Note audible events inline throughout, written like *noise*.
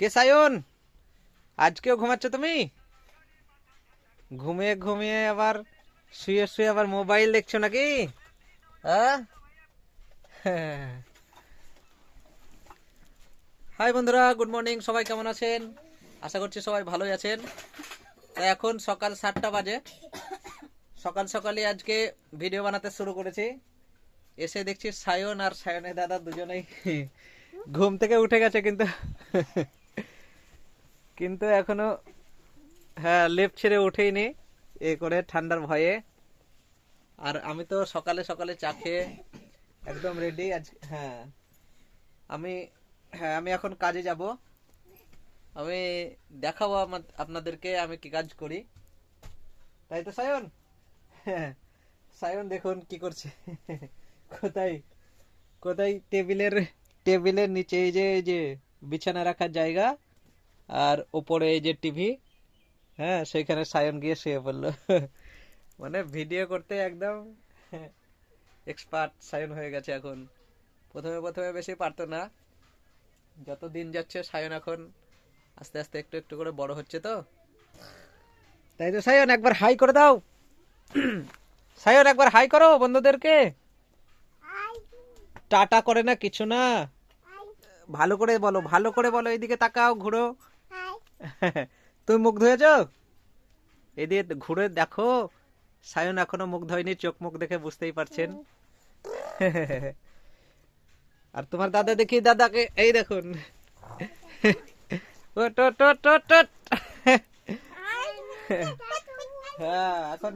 কে সায়ন? আজকেও ঘুমাচ্ছ তুমি? ঘুমিয়ে ঘুমিয়ে আবার শুয়ে শুয়ে আবার মোবাইল দেখছ নাকি? হ্যাঁ? হাই বন্ধুরা, গুড মর্নিং, সবাই কেমন আছেন? আশা করছি সবাই ভালোই আছেন। তা এখন সকাল সাতটা বাজে। সকাল সকালই আজকে ভিডিও বানাতে শুরু করেছি। এসে দেখছি সায়ন আর সায়নের দাদা দুজনেই ঘুম থেকে উঠে গেছে কিন্তু। কিন্তু এখনও হ্যাঁ লেপ ছেড়ে উঠেইনি, এ করে ঠান্ডার ভয়ে। আর আমি তো সকালে সকালে চা খেয়ে একদম রেডি আজ হ্যাঁ। আমি হ্যাঁ আমি এখন কাজে যাব। আমি দেখাবো আমা- আপনাদেরকে আমি কি কাজ করি। তাই তো, সায়ন? হ্যাঁ সায়ন দেখুন কি করছে। কোথায় কোথায় টেবিলের টেবিলের নিচে এই যে এই যে বিছানা রাখার জায়গা? আর ওপরে এই যে টিভি হ্যাঁ সেখানে সায়ন গিয়ে শুয়ে পড়ল। মানে ভিডিও করতে একদম এক্সপার্ট সায়ন হয়ে গেছে এখন। প্রথমে প্রথমে বেশি পারতো না। যত দিন যাচ্ছে সায়ন এখন আস্তে আস্তে একটু একটু করে বড় হচ্ছে তো। তাই তো সায়ন, একবার হাই করে দাও। সায়ন, একবার হাই করো বন্ধুদেরকে। টাটা করে না, কিছু না। ভালো করে বলো, ভালো করে বলো, এইদিকে তাকাও, ঘুরো। তুমি মুখ ধুয়েছ? এদিকে ঘুরে দেখো। সায়ন এখনও মুখ ধোয়নি, চোখ মুখ দেখে বুঝতেই পারছেন। আর তোমার দাদা দেখি, দাদাকে, এই দেখুন। হ্যাঁ এখন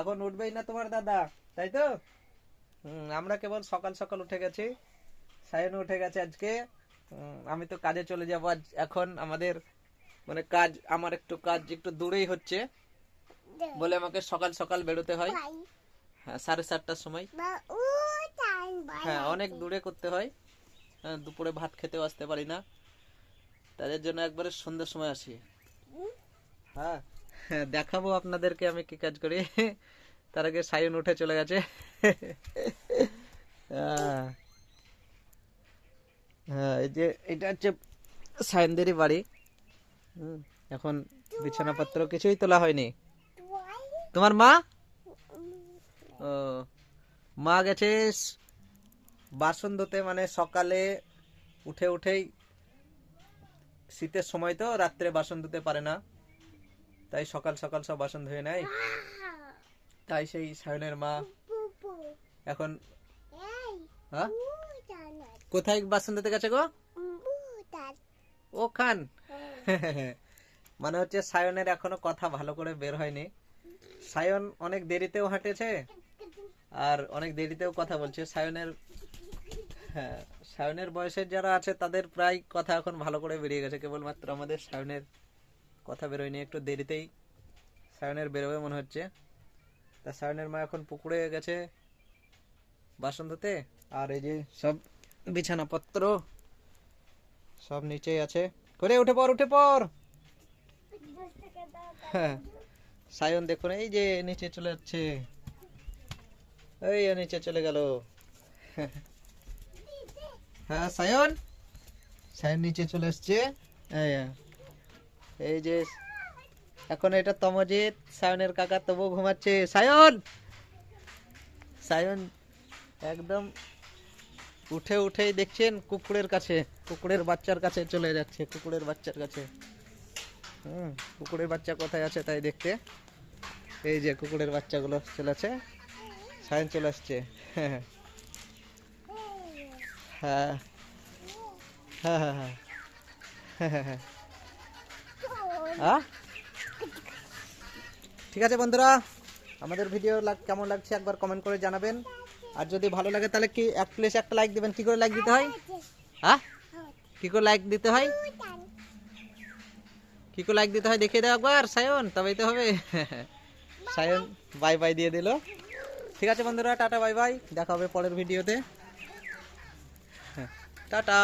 এখন উঠবেই না তোমার দাদা, তাই তো? আমরা কেবল সকাল সকাল উঠে গেছি। সায়ন উঠে গেছে আজকে। আমি তো কাজে চলে যাব আজ, এখন আমাদের মানে কাজ আমার একটু কাজ একটু দূরেই হচ্ছে বলে আমাকে সকাল সকাল বেরোতে হয়। হ্যাঁ সাড়ে সাতটার সময়। হ্যাঁ অনেক দূরে করতে হয়। হ্যাঁ দুপুরে ভাত খেতেও আসতে পারি না। তাদের জন্য একবারে সন্ধ্যের সময় আসি। হ্যাঁ হ্যাঁ, দেখাবো আপনাদেরকে আমি কি কাজ করি। তার আগে সায়ন উঠে চলে গেছে। আহ, হ্যাঁ এই যে এটা হচ্ছে সায়নদেরই বাড়ি। এখন বিছানাপত্র কিছুই তোলা হয়নি। তোমার মা? ও মা গেছে বাসন ধুতে মানে সকালে উঠে উঠেই শীতের সময় তো রাত্রে বাসন ধুতে পারে না। তাই সকাল সকাল সব বাসন ধুয়ে নেয়। তাই সেই সায়নের মা এখন হ্যাঁ? কোথায় বাসন ধুতে গেছে গো? ও খান মানে হচ্ছে সায়নের এখনও কথা ভালো করে বের হয়নি। সায়ন অনেক দেরিতেও হাঁটেছে আর অনেক দেরিতেও কথা বলছে। সায়নের হ্যাঁ সায়নের বয়সের যারা আছে তাদের প্রায় কথা এখন ভালো করে বেরিয়ে গেছে। কেবলমাত্র আমাদের সায়নের কথা বেরোয়নি, একটু দেরিতেই সায়নের বেরোবে মনে হচ্ছে। তা সায়নের মা এখন পুকুরে গেছে বাসন ধুতে আর এই যে সব বিছানাপত্র সব নিচেই আছে। করে উঠে পর উঠে পর *laughs* হ্যাঁ। সায়ন দেখুন এই যে নিচে চলে যাচ্ছে। এই নিচে চলে গেল। *laughs* হ্যাঁ সায়ন? সায়ন নিচে চলে এসছে এই, এই যে এখন এটা তমজিৎ সায়নের কাকা তবু ঘুমাচ্ছে। সায়ন! সায়ন একদম উঠে উঠেই দেখছেন কুকুরের কাছে, কুকুরের বাচ্চার কাছে চলে যাচ্ছে, কুকুরের বাচ্চার কাছে। হুম, কুকুরের বাচ্চা কোথায় আছে তাই দেখতে। এই যে কুকুরের বাচ্চাগুলো চলে আছে, সায়ন চলে আসছে। হ্যাঁ হ্যাঁ হ্যাঁ হ্যাঁ হ্যাঁ হ্যাঁ হ্যাঁ? ঠিক আছে বন্ধুরা, আমাদের ভিডিও কেমন লাগছে একবার কমেন্ট করে জানাবেন। আর যদি ভালো লাগে তাহলে কি এক প্লেস একটা লাইক দিবেন? কি করে লাইক দিতে হয়? হ্যাঁ কি করে লাইক দিতে হয়? কি করে লাইক দিতে হয় দেখিয়ে দাও একবার সায়ন তবেই তো হবে। সায়ন বাই বাই দিয়ে দিল। ঠিক আছে বন্ধুরা টাটা বাই বাই দেখা হবে পরের ভিডিওতে হ্যাঁ, টাটা।